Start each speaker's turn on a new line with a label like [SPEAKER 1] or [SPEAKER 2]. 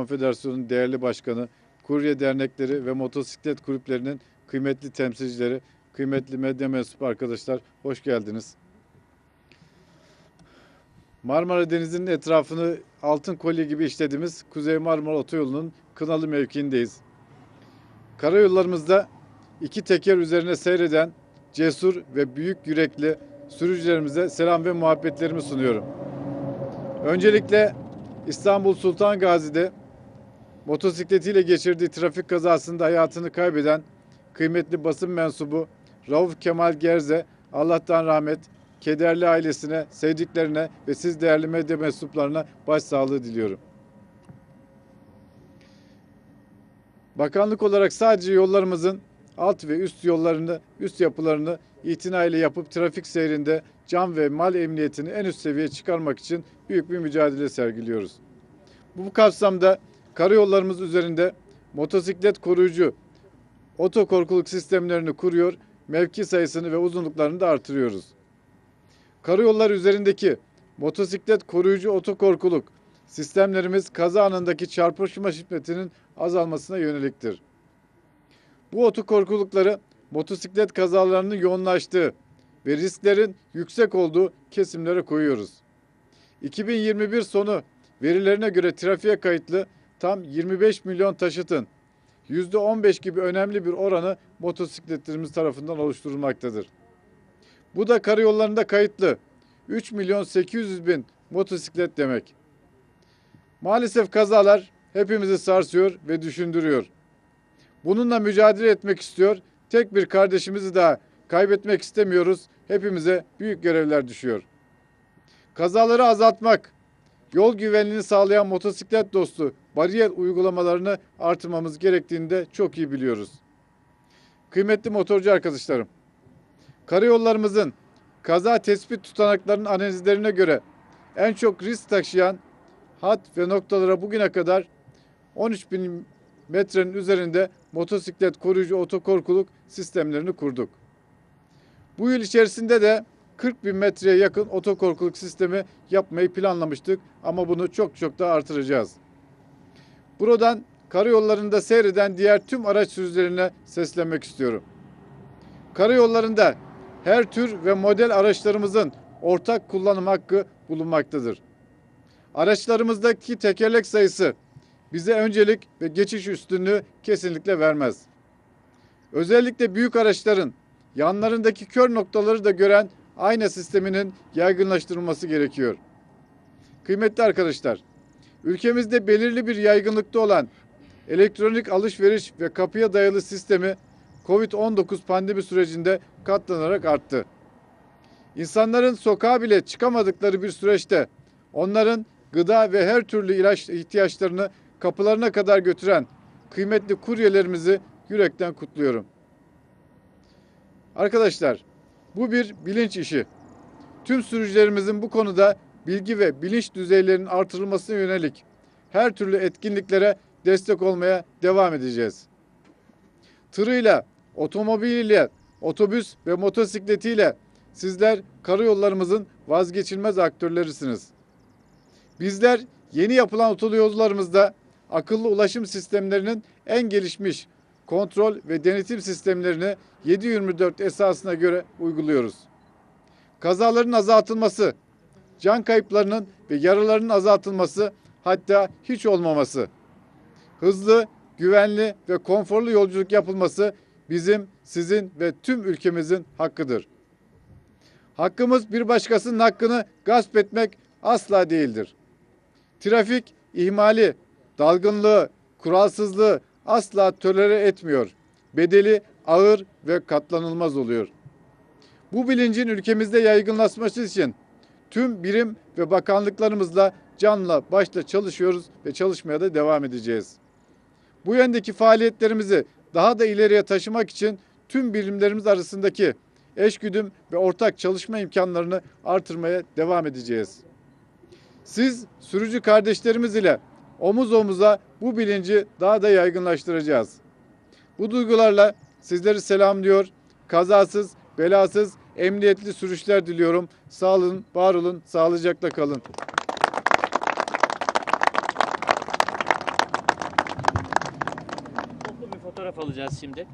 [SPEAKER 1] Konfederasyonu'nun değerli başkanı, kurye dernekleri ve motosiklet kulüplerinin kıymetli temsilcileri, kıymetli medya mensubu arkadaşlar hoş geldiniz. Marmara Denizi'nin etrafını altın kolye gibi işlediğimiz Kuzey Marmara Otoyolu'nun Kınalı mevkiindeyiz. Karayollarımızda iki teker üzerine seyreden cesur ve büyük yürekli sürücülerimize selam ve muhabbetlerimi sunuyorum. Öncelikle İstanbul Sultan Gazi'de motosikletiyle geçirdiği trafik kazasında hayatını kaybeden kıymetli basın mensubu Rauf Kemal Gerze Allah'tan rahmet, kederli ailesine, sevdiklerine ve siz değerli medya mensuplarına başsağlığı diliyorum. Bakanlık olarak sadece yollarımızın alt ve üst yollarını, üst yapılarını itinayla yapıp trafik seyrinde can ve mal emniyetini en üst seviyeye çıkarmak için büyük bir mücadele sergiliyoruz. Bu kapsamda karayollarımız üzerinde motosiklet koruyucu otokorkuluk sistemlerini kuruyor, mevki sayısını ve uzunluklarını da artırıyoruz. Karayollar üzerindeki motosiklet koruyucu otokorkuluk sistemlerimiz kaza anındaki çarpışma şiddetinin azalmasına yöneliktir. Bu otokorkulukları motosiklet kazalarının yoğunlaştığı ve risklerin yüksek olduğu kesimlere koyuyoruz. 2021 sonu verilerine göre trafiğe kayıtlı tam 25 milyon taşıtın %15 gibi önemli bir oranı motosikletlerimiz tarafından oluşturulmaktadır. Bu da karayollarında kayıtlı 3 milyon 800 bin motosiklet demek. Maalesef kazalar hepimizi sarsıyor ve düşündürüyor. Bununla mücadele etmek istiyor. Tek bir kardeşimizi daha kaybetmek istemiyoruz. Hepimize büyük görevler düşüyor. Kazaları azaltmak, yol güvenliğini sağlayan motosiklet dostu bariyer uygulamalarını artırmamız gerektiğini de çok iyi biliyoruz. Kıymetli motorcu arkadaşlarım, karayollarımızın kaza tespit tutanaklarının analizlerine göre en çok risk taşıyan hat ve noktalara bugüne kadar 13 bin metrenin üzerinde motosiklet koruyucu otokorkuluk sistemlerini kurduk. Bu yıl içerisinde de 40 bin metreye yakın otokorkuluk sistemi yapmayı planlamıştık ama bunu çok çok daha artıracağız. Buradan karayollarında seyreden diğer tüm araç sürücülerine seslenmek istiyorum. Karayollarında her tür ve model araçlarımızın ortak kullanım hakkı bulunmaktadır. Araçlarımızdaki tekerlek sayısı bize öncelik ve geçiş üstünlüğü kesinlikle vermez. Özellikle büyük araçların yanlarındaki kör noktaları da gören ayna sisteminin yaygınlaştırılması gerekiyor. Kıymetli arkadaşlar, ülkemizde belirli bir yaygınlıkta olan elektronik alışveriş ve kapıya dayalı sistemi COVID-19 pandemi sürecinde katlanarak arttı. İnsanların sokağa bile çıkamadıkları bir süreçte onların gıda ve her türlü ilaç ihtiyaçlarını kapılarına kadar götüren kıymetli kuryelerimizi yürekten kutluyorum. Arkadaşlar, bu bir bilinç işi. Tüm sürücülerimizin bu konuda bilgi ve bilinç düzeylerinin artırılmasına yönelik her türlü etkinliklere destek olmaya devam edeceğiz. Tırıyla, otomobiliyle, otobüs ve motosikletiyle sizler karayollarımızın vazgeçilmez aktörlerisiniz. Bizler yeni yapılan otoyollarımızda akıllı ulaşım sistemlerinin en gelişmiş kontrol ve denetim sistemlerini 7/24 esasına göre uyguluyoruz. Kazaların azaltılması, can kayıplarının ve yaralarının azaltılması hatta hiç olmaması, hızlı, güvenli ve konforlu yolculuk yapılması bizim, sizin ve tüm ülkemizin hakkıdır. Hakkımız bir başkasının hakkını gasp etmek asla değildir. Trafik ihmali, dalgınlığı, kuralsızlığı asla tolere etmiyor. Bedeli ağır ve katlanılmaz oluyor. Bu bilincin ülkemizde yaygınlaşması için tüm birim ve bakanlıklarımızla canla başla çalışıyoruz ve çalışmaya da devam edeceğiz. Bu yöndeki faaliyetlerimizi daha da ileriye taşımak için tüm birimlerimiz arasındaki eşgüdüm ve ortak çalışma imkanlarını artırmaya devam edeceğiz. Siz sürücü kardeşlerimiz ile omuz omuza bu bilinci daha da yaygınlaştıracağız. Bu duygularla sizleri selamlıyor. Kazasız, belasız, emniyetli sürüşler diliyorum. Sağ olun, var olun, sağlıcakla kalın.
[SPEAKER 2] Toplu bir fotoğraf alacağız şimdi.